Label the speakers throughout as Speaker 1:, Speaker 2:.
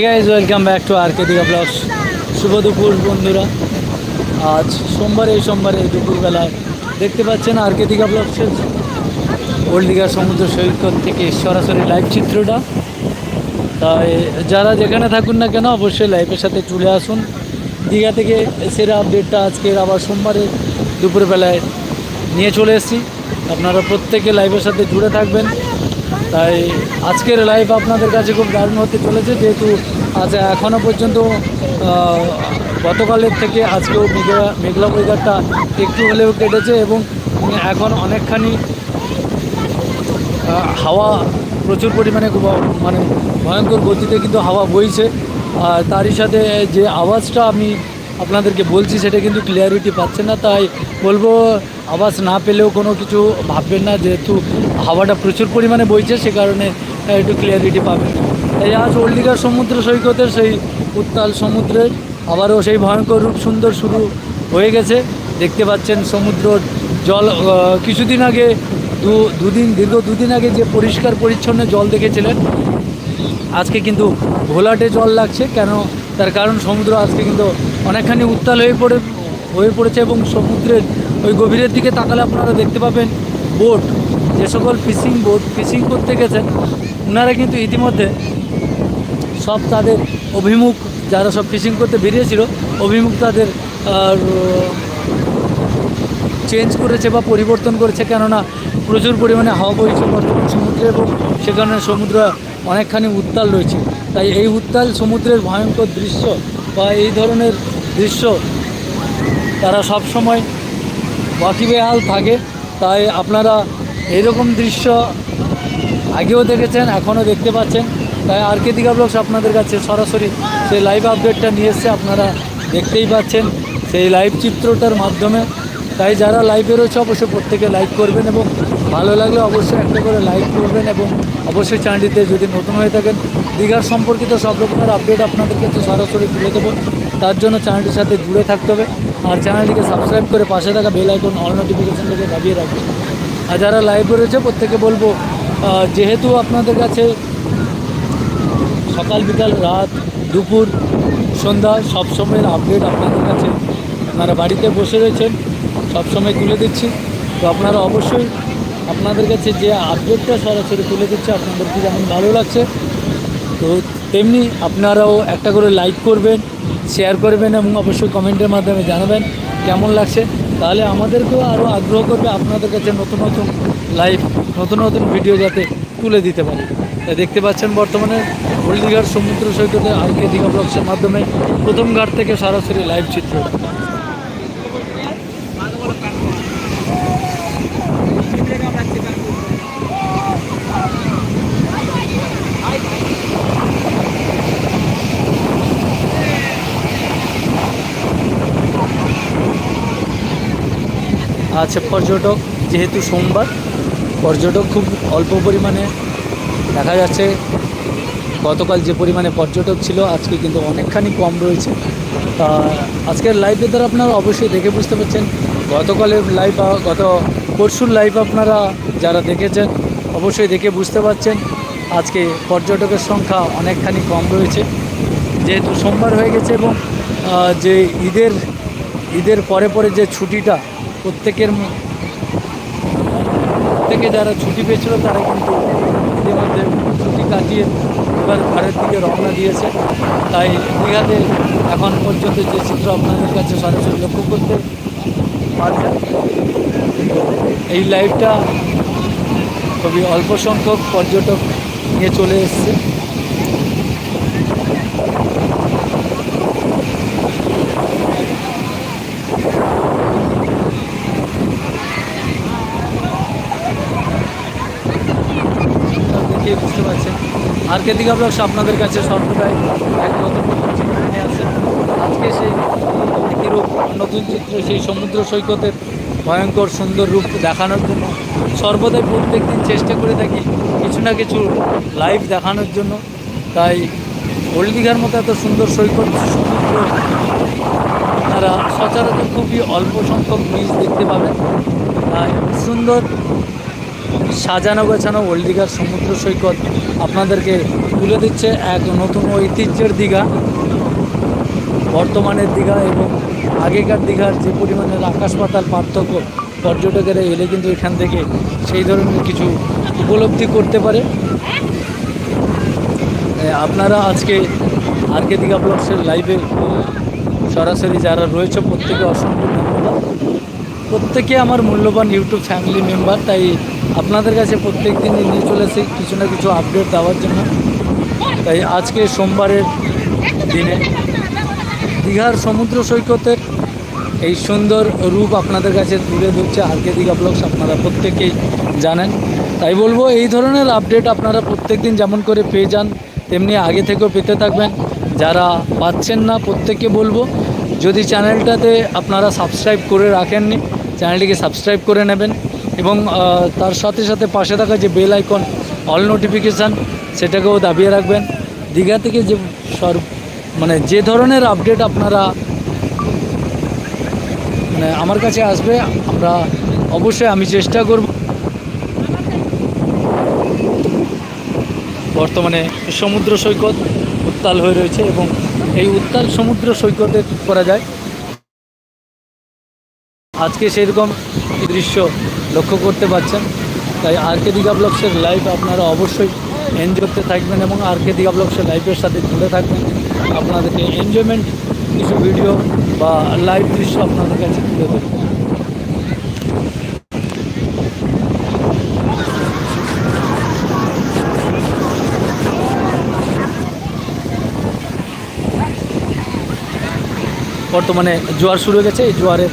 Speaker 1: Guys welcome back to R K Digha vlogs শুভ দুপুর, বন্ধুরা। আজ সোমবার সোমবারে দুপুরবেলায় দেখতে পাচ্ছেন আর কে দিঘা ব্লগসের ওল্ড দীঘা সমুদ্র সৈকত থেকে সরাসরি লাইভ চিত্রটা। তাই যারা যেখানে থাকুন না কেন, অবশ্যই লাইভের সাথে চলে আসুন। দীঘা থেকে সেরা আপডেটটা আজকের আবার সোমবারে দুপুরবেলায় নিয়ে চলে এসেছি। আপনারা প্রত্যেকে লাইভের সাথে জুড়ে থাকবেন। তাই আজকের লাইভ আপনাদের কাছে খুব দারুণ হতে চলেছে, যেহেতু আজ এখনও পর্যন্ত গতকালের থেকে আজকেও মেঘলা মেঘলা ওয়েদারটা একটু হলেও কেটেছে এবং এখন অনেকখানি হাওয়া প্রচুর পরিমাণে মানে ভয়ঙ্কর গতিতে কিন্তু হাওয়া বইছে। আর তারই সাথে যে আওয়াজটা আমি আপনাদেরকে বলছি, সেটা কিন্তু ক্লিয়ারিটি পাচ্ছে না। তাই বলব আওয়াজ না পেলেও কোনো কিছু ভাববেন না, যেহেতু হাওয়াটা প্রচুর পরিমাণে বইছে, সে কারণে একটু ক্লিয়ারিটি পাবেন। তাই আজ ওল্ড সমুদ্র সৈকতের সেই উত্তাল সমুদ্রের আবারও সেই ভয়ঙ্কর রূপ সুন্দর শুরু হয়ে গেছে। দেখতে পাচ্ছেন সমুদ্র জল কিছুদিন আগে দু, দুদিন, দীর্ঘ দুদিন আগে যে পরিষ্কার পরিচ্ছন্ন জল দেখেছিলেন, আজকে কিন্তু ঘোলাটে জল লাগছে, কেন তার কারণ সমুদ্র আজকে কিন্তু অনেকখানি উত্তাল হয়ে পড়ে, হয়ে পড়েছে এবং সমুদ্রের ওই গভীরের দিকে তাকালে আপনারা দেখতে পাবেন বোট, যে সকল ফিশিং বোট, ফিশিং করতে গেছেন ওনারা কিন্তু ইতিমধ্যে সব তাদের অভিমুখ, যারা সব ফিশিং করতে বেরিয়েছিল, অভিমুখ তাদের চেঞ্জ করেছে বা পরিবর্তন করেছে, কেননা প্রচুর পরিমাণে হাওয়া বইছে বর্তমান সমুদ্রে এবং সে কারণে সমুদ্র অনেকখানি উত্তাল রয়েছে। তাই এই উত্তাল সমুদ্রের ভয়ঙ্কর দৃশ্য বা এই ধরনের দৃশ্য তারা সব সময় ওয়াকিবেহাল থাকে, তাই আপনারা এরকম দৃশ্য আগেও দেখেছেন, এখনও দেখতে পাচ্ছেন। তাই আর কে দিঘা ব্লগস আপনাদের কাছে সরাসরি সেই লাইভ আপডেটটা নিয়ে এসছে আপনারা দেখতেই পাচ্ছেন, সেই লাইভ চিত্রটার মাধ্যমে। তাই যারা লাইভে রয়েছে, অবশ্যই প্রত্যেকে লাইক করবেন এবং ভালো লাগলে অবশ্যই একটা করে লাইক করবেন এবং অবশ্যই চ্যানেলটিতে যদি নতুন হয়ে থাকেন, দীঘার সম্পর্কিত সব রকমের আপডেট আপনাদের কাছে সরাসরি তুলে দেবো। তার জন্য চ্যানেলটির সাথে জুড়ে থাকতে হবে। আর চ্যানেলটিকে সাবস্ক্রাইব করে পাশে থাকা বেল আইকন অল নোটিফিকেশন থেকে দাবিয়ে রাখবেন। আর যারা লাইভে রয়েছে প্রত্যেকে বলব যেহেতু আপনাদের কাছে সকাল, বিকাল, রাত, দুপুর, সন্ধ্যা সব সময়ের আপডেট আপনাদের কাছে, আপনারা বাড়িতে বসে রয়েছেন, সব সময় তুলে দিচ্ছি। তো আপনারা অবশ্যই আপনাদের কাছে যে আপডেটটা সরাসরি তুলে দিচ্ছে আপনাদেরকে যেমন ভালো লাগছে, তো তেমনি আপনারাও একটা করে লাইক করবেন শেয়ার করবেন এবং অবশ্যই কমেন্টের মাধ্যমে জানাবেন কেমন লাগছে। তাহলে আমাদেরকেও আরও আগ্রহ করবে আপনাদের কাছে নতুন নতুন লাইভ নতুন নতুন ভিডিও যাতে তুলে দিতে পারি। দেখতে পাচ্ছেন বর্তমানে হলদিঘাট সমুদ্র সৈকতে আজকে দীঘা ব্লগসের মাধ্যমে প্রথম ঘাট থেকে সরাসরি লাইভ চিত্র। আছে পর্যটক, যেহেতু সোমবার, পর্যটক খুব অল্প পরিমাণে দেখা যাচ্ছে। গতকাল যে পরিমাণে পর্যটক ছিল, আজকে কিন্তু অনেকখানি কম রয়েছে। তা আজকের লাইভের দ্বারা আপনারা অবশ্যই দেখে বুঝতে পারছেন, গতকালের লাইভ গত পরশুর লাইভ আপনারা যারা দেখেছেন, অবশ্যই দেখে বুঝতে পারছেন, আজকে পর্যটকের সংখ্যা অনেকখানি কম রয়েছে। যেহেতু সোমবার হয়ে গেছে এবং যে ঈদের ঈদের পরে পরে যে ছুটিটা প্রত্যেকের প্রত্যেকে যারা ছুটি পেয়েছিল তারা কিন্তু ইতিমধ্যে ছুটি কাটিয়ে এবার ঘরের দিকে রওনা দিয়েছে। তাই দীঘাতে এখন পর্যন্ত যে চিত্র আপনাদের কাছে সরাসরি লক্ষ্য করতে পারছেন, এই লাইভটা খুবই অল্প সংখ্যক পর্যটক নিয়ে চলে এসছে দেখে বুঝতে পারছেন কেদিকা ব্লগস আপনাদের কাছে সর্বদাই এক নতুন আসে। আজকে সেই একই রূপ, নতুন চিত্র, সেই সমুদ্র সৈকতের ভয়ঙ্কর সুন্দর রূপ দেখানোর জন্য সর্বদাই প্রত্যেক দিন চেষ্টা করে থাকি কিছু না কিছু লাইভ দেখানোর জন্য। তাই ওল্ড দীঘার মতো এত সুন্দর সৈকত, সমুদ্র, আপনারা সচরাচর খুবই অল্প সংখ্যক ব্রিজ দেখতে পাবেন। তাই সুন্দর সাজানো গোছানো ওল্ড দীঘার সমুদ্র সৈকত আপনাদেরকে তুলে দিচ্ছে এক নতুন ঐতিহ্যের দীঘা। বর্তমানের দীঘা এবং আগেকার দীঘার যে পরিমাণের আকাশ পাতাল পার্থক্য পর্যটকেরা এলে কিন্তু এখান থেকে সেই ধরনের কিছু উপলব্ধি করতে পারে। আপনারা আজকে আর কে দীঘা ব্লগসের লাইভে সরাসরি যারা রয়েছে, প্রত্যেকে অসংখ্য ধন্যবাদ। প্রত্যেকে আমার মূল্যবান ইউটিউব ফ্যামিলি মেম্বার, তাই আপনাদের কাছে প্রত্যেক দিনই নিয়ে চলেছি কিছু না কিছু আপডেট দেওয়ার জন্য। তাই আজকে সোমবারের দিনে দীঘার সমুদ্র সৈকতের এই সুন্দর রূপ আপনাদের কাছে তুলে ধরছে আরকে দীঘা ব্লগস, আপনারা প্রত্যেকেই জানেন। তাই বলব, এই ধরনের আপডেট আপনারা প্রত্যেক দিন যেমন করে পেয়ে যান, তেমনি আগে থেকেও পেতে থাকবেন। যারা পাচ্ছেন না, প্রত্যেককে বলব, যদি চ্যানেলটাতে আপনারা সাবস্ক্রাইব করে রাখেননি চ্যানেলটিকে সাবস্ক্রাইব করে নেবেন এবং তার সাথে সাথে পাশে থাকা যে বেল আইকন, অল নোটিফিকেশান, সেটাকেও দাবিয়ে রাখবেন। দীঘা থেকে যে সর মানে যে ধরনের আপডেট আপনারা মানে আমার কাছে আসবে, আমরা অবশ্যই আমি চেষ্টা করব। বর্তমানে সমুদ্র সৈকত উত্তাল হয়ে রয়েছে এবং এই উত্তাল সমুদ্র সৈকতে করা যায়। আজকে সেরকম দৃশ্য লক্ষ্য করতে পারছেন। তাই আর কে দীঘা ব্লগসের লাইভ আপনারা অবশ্যই এনজয় করতে থাকবেন এবং আর কে দীঘা ব্লগসের লাইভের সাথে জুড়ে থাকবেন। আপনাদেরকে এনজয়মেন্ট কিছু ভিডিও বা লাইভ দৃশ্য আপনাদের কাছে তুলে ধরবো। বর্তমানে জোয়ার শুরু হয়ে গেছে। এই জোয়ারের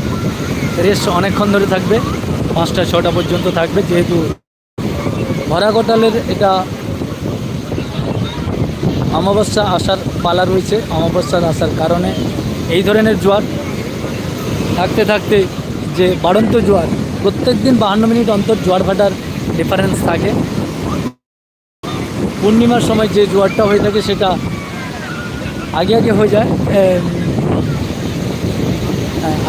Speaker 1: রেস্ট অনেকক্ষণ ধরে থাকবে, পাঁচটা, ছটা পর্যন্ত থাকবে, যেহেতু ভরা কোটালের এটা অমাবস্যা আসার পালা রয়েছে। অমাবস্যার আসার কারণে এই ধরনের জোয়ার থাকতে থাকতে যে বাড়ন্ত জোয়ার প্রত্যেক দিন বাহান্ন মিনিট অন্তর জোয়ার ভাটার ডিফারেন্স থাকে। পূর্ণিমার সময় যে জোয়ারটা হয়ে থাকে সেটা আগে আগে হয়ে যায়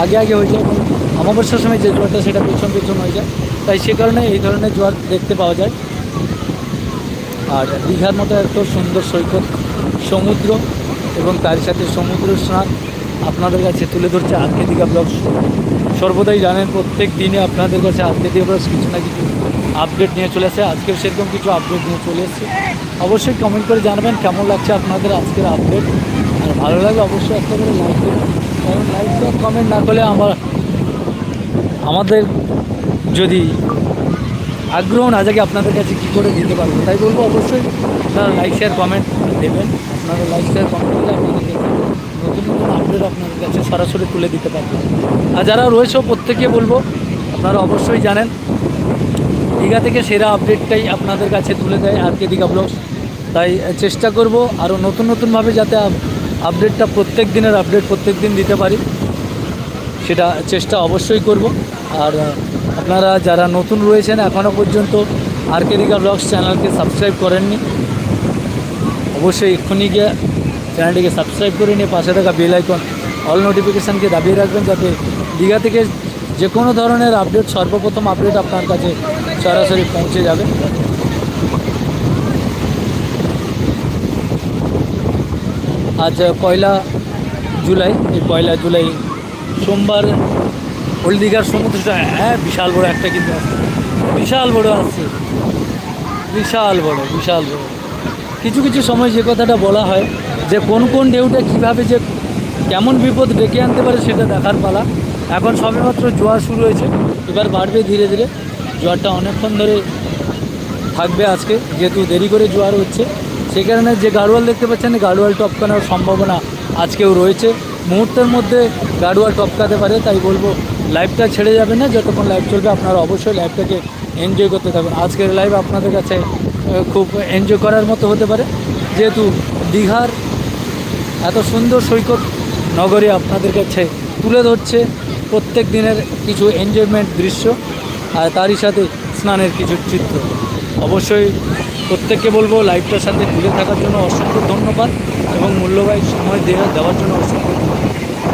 Speaker 1: আগে আগে হয়ে যায় এবং অমাবস্যার সময় যে জোয়ারটা সেটা পেছন পেছন হয়ে যায়। তাই সে কারণে এই ধরনের জোয়ার দেখতে পাওয়া যায়। আর দীঘার মতো এত সুন্দর সৈকত, সমুদ্র এবং তার সাথে সমুদ্র স্নান আপনাদের কাছে তুলে ধরছে আজকে দীঘা ব্লগ সর্বদাই জানেন প্রত্যেক দিনে আপনাদের কাছে আজকে দীঘা ব্লগস কিছু না কিছু আপডেট নিয়ে চলে আসে। আজকেও সেরকম কিছু আপডেট নিয়ে চলে এসেছে। অবশ্যই কমেন্ট করে জানাবেন কেমন লাগছে আপনাদের আজকের আপডেট আর ভালো লাগলে অবশ্যই একটা করে লাইক দেবেন কারণ কমেন্ট না করলে আমার আমাদের যদি আগ্রহ না জাগে আপনাদের কাছে কী করে দিতে পারব, তাই বলব অবশ্যই আপনারা লাইক শেয়ার কমেন্ট দেবেন। আপনারা লাইক শেয়ার কমেন্ট দিলে আপনাদের নতুন নতুন আপডেট আপনাদের কাছে সরাসরি তুলে দিতে পারব। আর যারা রয়েছে প্রত্যেকে বলব, আপনারা অবশ্যই জানেন, দীঘা থেকে সেরা আপডেটটাই আপনাদের কাছে তুলে দেয় আর কে দীঘা ব্লগস তাই চেষ্টা করব আরও নতুন নতুনভাবে যাতে আপডেটটা প্রত্যেক দিনের আপডেট প্রত্যেক দিন দিতে পারি। সেটা চেষ্টা অবশ্যই করব। আর আপনারা যারা নতুন রয়েছেন এখনও পর্যন্ত আর কে ব্লগস চ্যানেলকে সাবস্ক্রাইব করেননি, অবশ্যই এক্ষুনি গিয়ে চ্যানেলটিকে সাবস্ক্রাইব করে নিয়ে পাশে থাকা বেল আইকন, অল নোটিফিকেশানকে দাবিয়ে রাখবেন যাতে দীঘা থেকে যে কোনো ধরনের আপডেট, সর্বপ্রথম আপডেট আপনার কাছে সরাসরি পৌঁছে যাবে। আজ পয়লা জুলাই, এই পয়লা জুলাই সোমবার হলদিঘার সমুদ্রটা হ্যাঁ বিশাল বড় একটা কিন্তু বিশাল বড় আছে। বিশাল বড় বিশাল বড়। কিছু কিছু সময় যে কথাটা বলা হয় যে কোন কোন ঢেউটা কীভাবে যে কেমন বিপদ ডেকে আনতে পারে সেটা দেখার পালা। এখন সবেমাত্র জোয়ার শুরু হয়েছে। এবার বাড়বে ধীরে ধীরে। জোয়ারটা অনেকক্ষণ ধরে থাকবে আজকে। যেহেতু দেরি করে জোয়ার হচ্ছে সেই কারণে যে গাড়োয়াল দেখতে পাচ্ছেন গাড়োয়াল টপকানোর সম্ভাবনা আজকেও রয়েছে। মুহূর্তের মধ্যে গাড়োয়াল টপকাতে পারে, তাই বলব লাইভটা ছেড়ে যাবে না, যতক্ষণ লাইভ চলবে আপনারা অবশ্যই লাইভটাকে এনজয় করতে থাকবেন আজকের লাইভ আপনাদের কাছে খুব এনজয় করার মতো হতে পারে। যেহেতু দীঘার এত সুন্দর সৈকত নগরী আপনাদের কাছে তুলে ধরছে, প্রত্যেক দিনের কিছু এনজয়মেন্ট দৃশ্য আর তারই সাথে স্নানের কিছু চিত্র। অবশ্যই প্রত্যেককে বলব লাইভটার সাথে জুড়ে থাকার জন্য অসংখ্য ধন্যবাদ এবং মূল্যবান সময় দেওয়া দেওয়ার জন্য অসংখ্য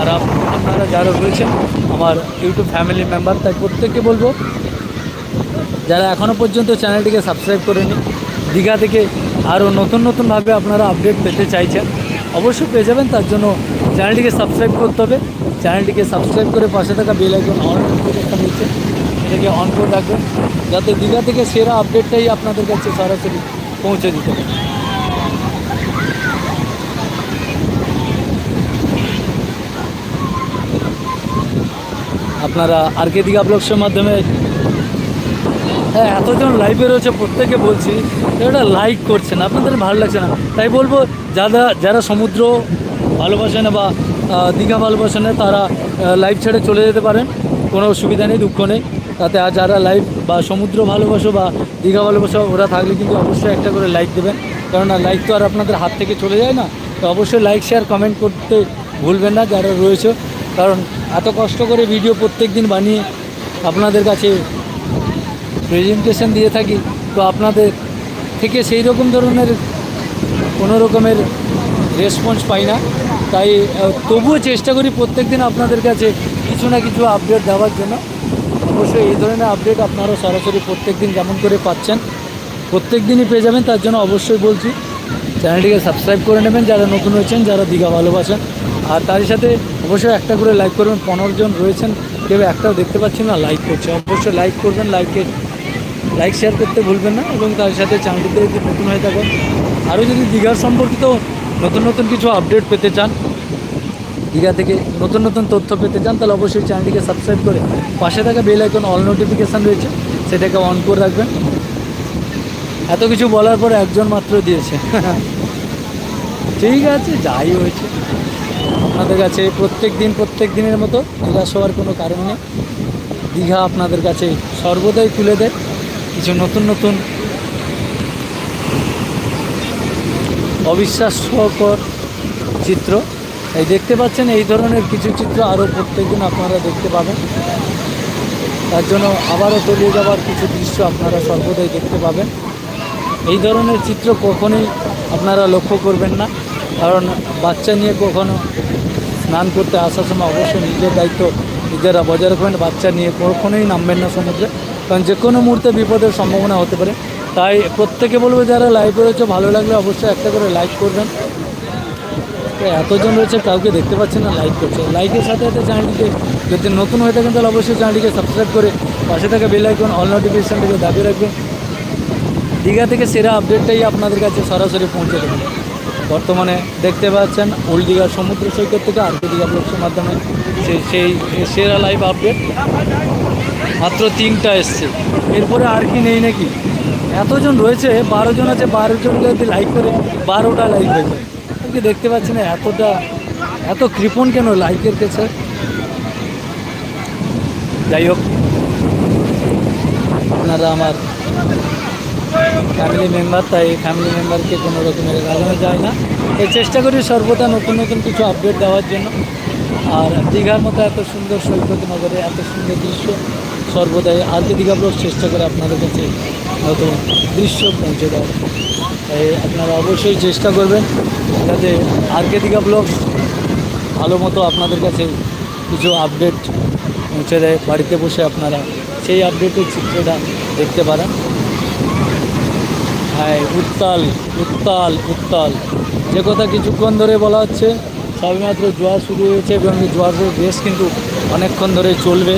Speaker 1: আর আপনারা যারা রয়েছেন, আমার ইউটিউব ফ্যামিলি মেম্বার তাই প্রত্যেককে বলব, যারা এখনও পর্যন্ত চ্যানেলটিকে সাবস্ক্রাইব করেনি, দীঘা থেকে আরও নতুন নতুনভাবে আপনারা আপডেট পেতে চাইছেন, অবশ্যই পেয়ে যাবেন, তার জন্য চ্যানেলটিকে সাবস্ক্রাইব করতে হবে। চ্যানেলটিকে সাবস্ক্রাইব করে পাশে থাকা বেল আইকন অন নোটিফিকেশন দিচ্ছে এটাকে অন করে রাখবেন। যাতে দীঘা থেকে সেরা আপডেটটাই আপনাদের কাছে সরাসরি পৌঁছে দিতে পারে। আপনারা আর কে দীঘা ব্লগসের মাধ্যমে হ্যাঁ এতজন লাইভে রয়েছে, প্রত্যেকে বলছি এটা লাইক করছে না, আপনাদের ভালো লাগছে না। তাই বলব, যারা যারা সমুদ্র ভালোবাসে না বা দীঘা ভালোবাসে তারা লাইভ ছেড়ে চলে যেতে পারেন, কোনো অসুবিধা নেই, দুঃখ নেই। তাতে আর যারা লাইভ বা সমুদ্র ভালোবাসো বা দীঘা ভালোবাসো, ওরা থাকলে কিন্তু অবশ্যই একটা করে লাইক দেবেন। কেননা লাইক তো আর আপনাদের হাত থেকে চলে যায় না। তো অবশ্যই লাইক শেয়ার কমেন্ট করতে ভুলবেন না যারা রয়েছে। কারণ এত কষ্ট করে ভিডিও প্রত্যেক দিন বানিয়ে আপনাদের কাছে প্রেজেন্টেশন দিয়ে থাকি, তো আপনাদের থেকে সেই রকম ধরনের কোনো রকমের রেসপন্স পাই না। তাই তবুও চেষ্টা করি প্রত্যেক দিন আপনাদের কাছে কিছু না কিছু আপডেট দেওয়ার জন্য। অবশ্যই এই ধরনের আপডেট আপনারা সরাসরি প্রত্যেক দিন যেমন করে পাচ্ছেন প্রত্যেক দিনই পেয়ে যাবেন, তার জন্য অবশ্যই বলছি, চ্যানেলটিকে সাবস্ক্রাইব করে নেবেন যারা নতুন হয়েছেন, যারা দীঘা ভালোবাসেন। আর তারই সাথে অবশ্যই একটা করে লাইক করবেন, পনেরো জন রয়েছেন, কেউ একটাও দেখতে পাচ্ছি না লাইক করছে। অবশ্যই লাইক করবেন লাইকে লাইক শেয়ার করতে ভুলবেন না এবং তার সাথে চ্যানেলটিতে যদি নতুন হয়ে থাকেন, আরও যদি দীঘার সম্পর্কিত নতুন নতুন কিছু আপডেট পেতে চান দীঘা থেকে নতুন নতুন তথ্য পেতে চান, তাহলে অবশ্যই চ্যানেলটিকে সাবস্ক্রাইব করে পাশে থাকা বেল আইকন অল নোটিফিকেশান রয়েছে, সেটাকে অন করে রাখবেন। এত কিছু বলার পরে একজন মাত্র দিয়েছে। ঠিক আছে, যাই হয়েছে। আপনাদের কাছে প্রত্যেক দিন, প্রত্যেক দিনের মতো নিরাশ হওয়ার কোনো কারণ নেই। দীঘা আপনাদের কাছে সর্বদাই তুলে দেয়। কিছু নতুন নতুন অবিশ্বাস্যকর চিত্র এই দেখতে পাচ্ছেন, এই ধরনের কিছু চিত্র আরও প্রত্যেকদিন আপনারা দেখতে পাবেন। তার জন্য আবারও তলিয়ে যাওয়ার কিছু দৃশ্য আপনারা সর্বদাই দেখতে পাবেন। এই ধরনের চিত্র কখনোই আপনারা লক্ষ্য করবেন না, কারণ বাচ্চা নিয়ে কখনো স্নান করতে আসার সময় অবশ্যই নিজের দায়িত্ব নিজেরা বজায় রাখবেন, বাচ্চা নিয়ে কখনোই নামবেন না সমুদ্রে। কারণ যে কোনো মুহূর্তে বিপদের সম্ভাবনা হতে পারে। তাই প্রত্যেকে বলব, যারা লাইভ রয়েছে ভালো লাগলে অবশ্যই একটা করে লাইক করবেন। তো এতজন রয়েছে, কাউকে দেখতে পাচ্ছেন না লাইক করছে। লাইকের সাথে সাথে চ্যানেলটিকে যদি নতুন হয়ে থাকেন, তাহলে অবশ্যই চ্যানেলটিকে সাবস্ক্রাইব করে পাশে থাকা বেল আইকন অল নোটিফিকেশানটিকে দাবি রাখবেন। দীঘা থেকে সেরা আপডেটটাই আপনাদের কাছে সরাসরি পৌঁছে দেবে। বর্তমানে দেখতে পাচ্ছেন, ওল্ড দীঘার সমুদ্র সৈকত থেকে আর কে দীঘা ব্লগসের মাধ্যমে সেই সেই, সেরা লাইভ আপডেট মাত্র তিনটা এসছে। এরপরে আর কি নেই নাকি? এতজন রয়েছে বারোজন আছে, বারো জনকে যদি লাইক করে, বারোটা লাইক হয়ে যায়। কি দেখতে পাচ্ছি না এতটা, এত কৃপণ কেন লাইকের কাছে? যাই হোক, আপনারা আমার ফ্যামিলি মেম্বার তাই ফ্যামিলি মেম্বারকে কোনো রকমের লাগানো যায় না। এই চেষ্টা করি সর্বদা নতুন নতুন কিছু আপডেট দেওয়ার জন্য। আর দীঘার মতো এত সুন্দর সৈকত নগরে, এত সুন্দর দৃশ্য, সর্বদাই আর কে দীঘা ব্লগ চেষ্টা করে আপনাদের কাছে নতুন দৃশ্য পৌঁছে দেওয়া তাই আপনারা অবশ্যই চেষ্টা করবেন যাতে আর কে দীঘা ব্লগ ভালো মতো আপনাদের কাছে কিছু আপডেট পৌঁছে দেয়, বাড়িতে বসে আপনারা সেই আপডেটের চিত্রটা দেখতে পারেন। হ্যাঁ উত্তাল উত্তাল উত্তাল। যে কথা কিছুক্ষণ ধরে বলা হচ্ছে, সবেমাত্র জোয়ার শুরু হয়েছে এবং জোয়ারের বেশ কিন্তু অনেকক্ষণ ধরে চলবে।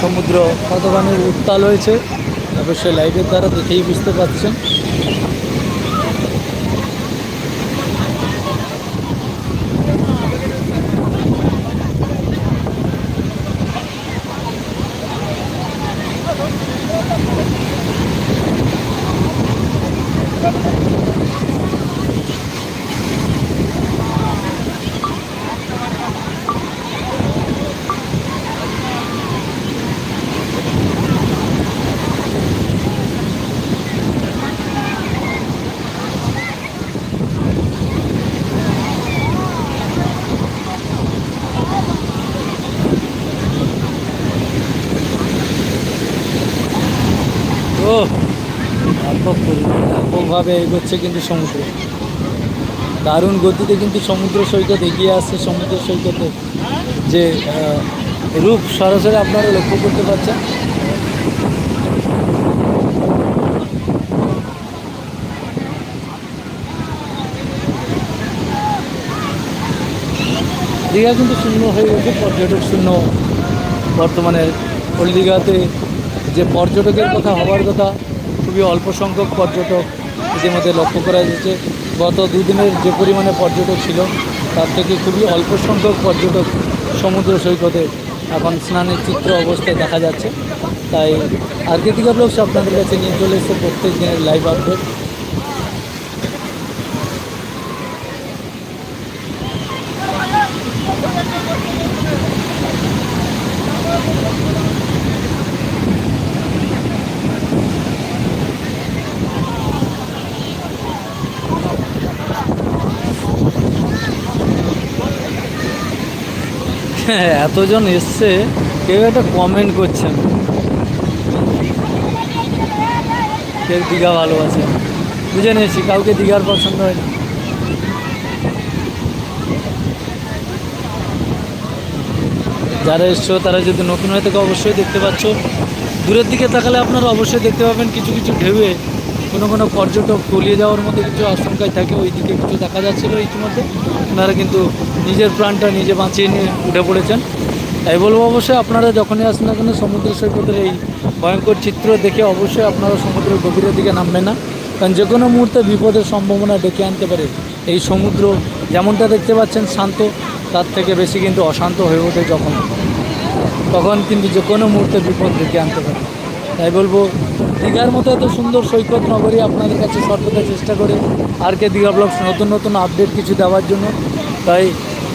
Speaker 1: সমুদ্র কতখানি উত্তাল হয়েছে? সে লাইভের দ্বারা দেখেই বুঝতে পারছেন। ব্যাপকভাবে এগোচ্ছে কিন্তু সমুদ্র। দারুণ গতিতে কিন্তু সমুদ্র সৈকত এগিয়ে আসছে, সমুদ্র সৈকতে যে রূপ সরাসরি আপনারা লক্ষ্য করতে পারছেন। দীঘা কিন্তু শূন্য হয়ে গেছে, পর্যটক শূন্য। বর্তমানে ওল্ড যে পর্যটকের কথা হওয়ার কথা, খুবই অল্প সংখ্যক পর্যটক ইতিমধ্যে লক্ষ্য করা যাচ্ছে, গত দুদিনের যে পরিমাণে পর্যটক ছিল, তার থেকে খুবই অল্প সংখ্যক পর্যটক সমুদ্র সৈকতে এখন স্নানের চিত্র অবস্থায় দেখা যাচ্ছে। তাই আর্কেটিকা ব্লগস আপনাদের কাছে নিয়ে চলে এসেছে প্রত্যেক দিনের লাইভ আপডেট এতজন এসছে, কেউ একটা কমেন্ট করছেন। কেউ দীঘা ভালোবাসে। বুঝে নিয়েছি, কাউকে দীঘার পছন্দ হয়নি যারা এসছো, তারা যদি নতুন হয়ে থাকে অবশ্যই দেখতে পাচ্ছ। দূরের দিকে তাকালে আপনারা অবশ্যই দেখতে পাবেন কিছু কিছু ঢেউয়ে। কোনো কোনো পর্যটক তলিয়ে যাওয়ার মধ্যে কিছু আশঙ্কায় থাকে, ওই দিকে কিছু দেখা যাচ্ছিল ইতিমধ্যে। ওনারা কিন্তু নিজের প্রাণটা নিজে বাঁচিয়ে নিয়ে উঠে পড়েছেন। তাই বলব অবশ্যই আপনারা যখনই আসেন না কেন, সমুদ্র সৈকতের এই ভয়ঙ্কর চিত্র দেখে অবশ্যই আপনারা সমুদ্রের গভীরের দিকে নামবেন না। কারণ যে কোনো মুহূর্তে বিপদের সম্ভাবনা ডেকে আনতে পারে। এই সমুদ্র যেমনটা দেখতে পাচ্ছেন শান্ত, তার থেকে বেশি কিন্তু অশান্ত হয়ে ওঠে যখন। তখন কিন্তু যে কোনো মুহূর্তে বিপদ ডেকে আনতে পারে। তাই বলব দীঘার মতো এত সুন্দর সৈকত নগরী আপনাদের কাছে সর্বদা চেষ্টা করে আর কে দীঘা ব্লগস নতুন নতুন আপডেট কিছু দেওয়ার জন্য। তাই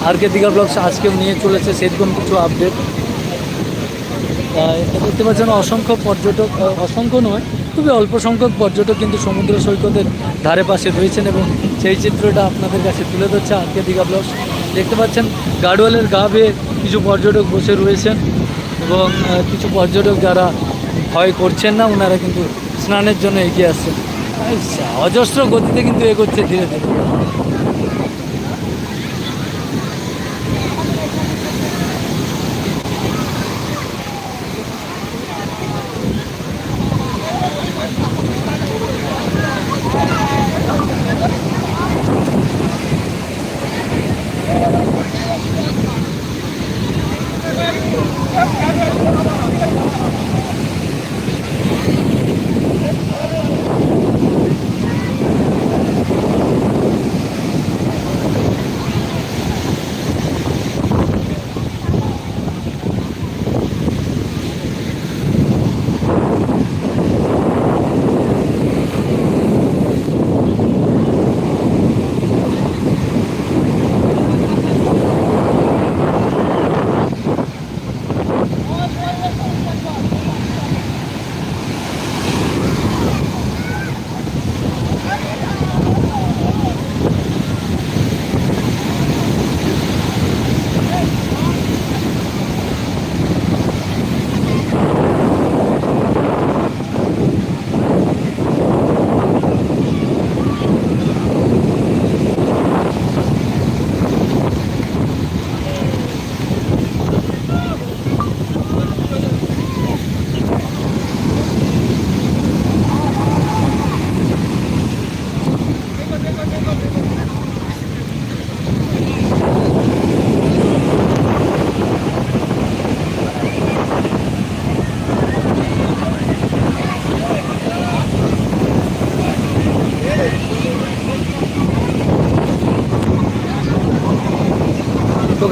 Speaker 1: আর কে দীঘা ব্লগস আজকেও নিয়ে চলেছে সেরকম কিছু আপডেট দেখতে পাচ্ছেন অসংখ্য পর্যটক অসংখ্য নয়, খুবই অল্প সংখ্যক পর্যটক কিন্তু সমুদ্র সৈকতের ধারে পাশে রয়েছেন এবং সেই চিত্রটা আপনাদের কাছে তুলে ধরছে আজকে দীঘা ব্লগস। দেখতে পাচ্ছেন গার্ডওয়ালের গা বেয়ে কিছু পর্যটক বসে রয়েছেন এবং কিছু পর্যটক যারা ভয় করছেন না ওনারা কিন্তু স্নানের জন্য এগিয়ে আসছেন। অজস্র গতিতে কিন্তু এগোচ্ছে ধীরে ধীরে।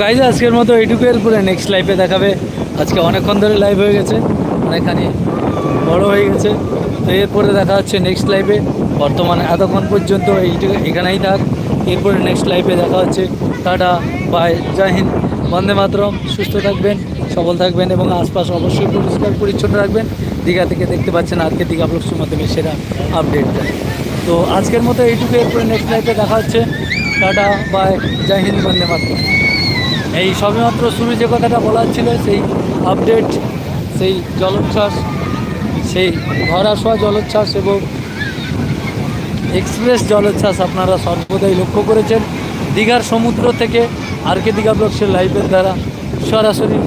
Speaker 1: গাইজ আজকের মতো এইটুকু এরপরে নেক্সট লাইফে দেখাবে। আজকে অনেকক্ষণ ধরে লাইভ হয়ে গেছে, অনেকখানি বড় হয়ে গেছে। তো এরপরে দেখা হচ্ছে নেক্সট লাইফে বর্তমানে এতক্ষণ পর্যন্ত এইটুকু এখানেই থাক। এরপরে নেক্সট লাইফে দেখা হচ্ছে। Tata bye Jai Hind. বন্দে মাতরম। সুস্থ থাকবেন, সবল থাকবেন এবং আশপাশ অবশ্যই পরিষ্কার পরিচ্ছন্ন রাখবেন। দীঘা থেকে দেখতে পাচ্ছেন আজকে দীঘা ব্লগসের মাধ্যমে সেরা আপডেটটা তো আজকের মতো এইটুকু এরপরে নেক্সট লাইফে দেখা হচ্ছে। Tata bye Jai Hind, Vande Mataram. এই সবেমাত্র শুরু যে কথাটা বলার ছিল, সেই আপডেট সেই জলোচ্ছ্বাস, সেই ঘর আসোয়া জলোচ্ছ্বাস এবং এক্সপ্রেস জলোচ্ছ্বাস আপনারা সর্বদাই লক্ষ্য করেছেন। দীঘার সমুদ্র থেকে আর কে দীঘা ব্লগসের লাইভের দ্বারা সরাসরি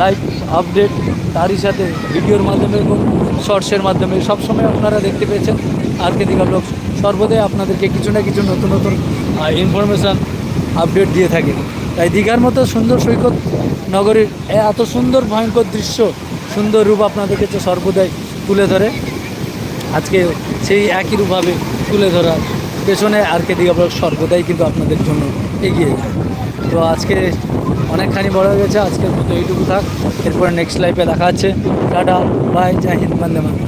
Speaker 1: লাইভ আপডেট তারই সাথে ভিডিওর মাধ্যমে এবং শর্টসের মাধ্যমে সবসময় আপনারা দেখতে পেয়েছেন। আর কে দীঘা ব্লগ সর্বদাই আপনাদেরকে কিছু না কিছু নতুন নতুন ইনফরমেশান আপডেট দিয়ে থাকে। তাই দীঘার মতো সুন্দর সৈকত নগরীর এত সুন্দর ভয়ঙ্কর দৃশ্য, সুন্দর রূপ আপনাদের কাছে সর্বদাই তুলে ধরে। আজকে সেই একই রূপভাবে তুলে ধরার পেছনে আর কে দিঘা ব্লগ সর্বদাই কিন্তু আপনাদের জন্য এগিয়ে যায়। তো আজকে অনেকখানি বড় হয়ে গেছে, আজকের মতো এইটুকু থাক। এরপরে নেক্সট লাইফে দেখা হচ্ছে। Tata, bye, Jai Hind, Vande Mataram.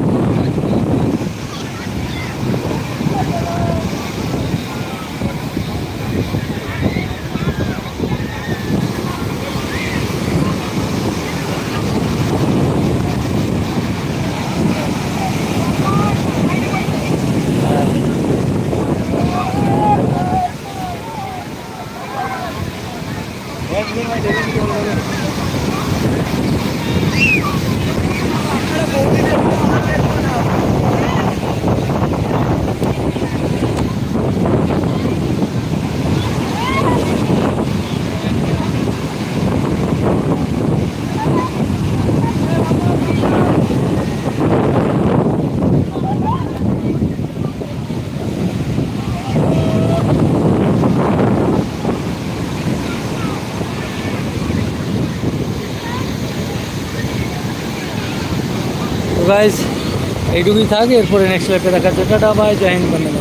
Speaker 1: তো গাইজ এইটুকুই থাক এরপরে নেক্সট লাইফে দেখা যাচ্ছে টাটা বাই জয় হিন্দ।